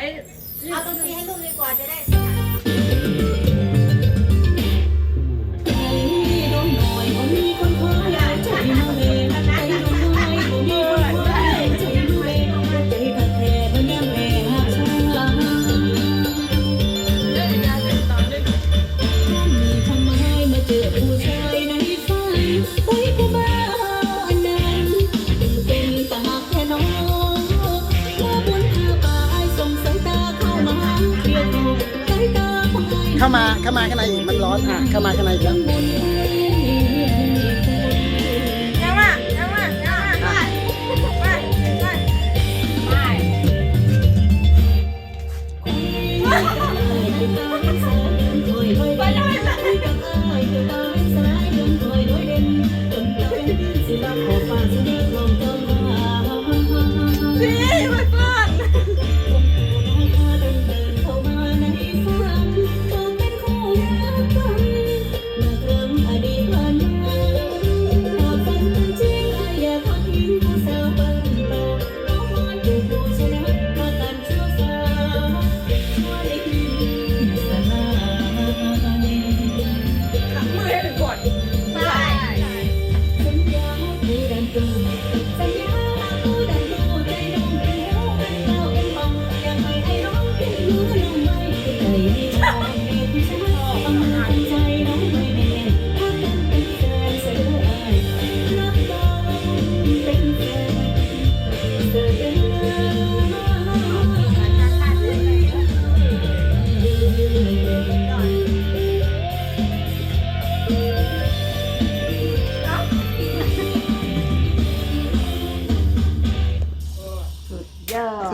เอาดนตรีให้ลูกดีกว่าจะได้ เข้ามาเข้ามาข้างในอีกมันร้อนอะเข้ามาข้างในอีกแล้ว Yeah.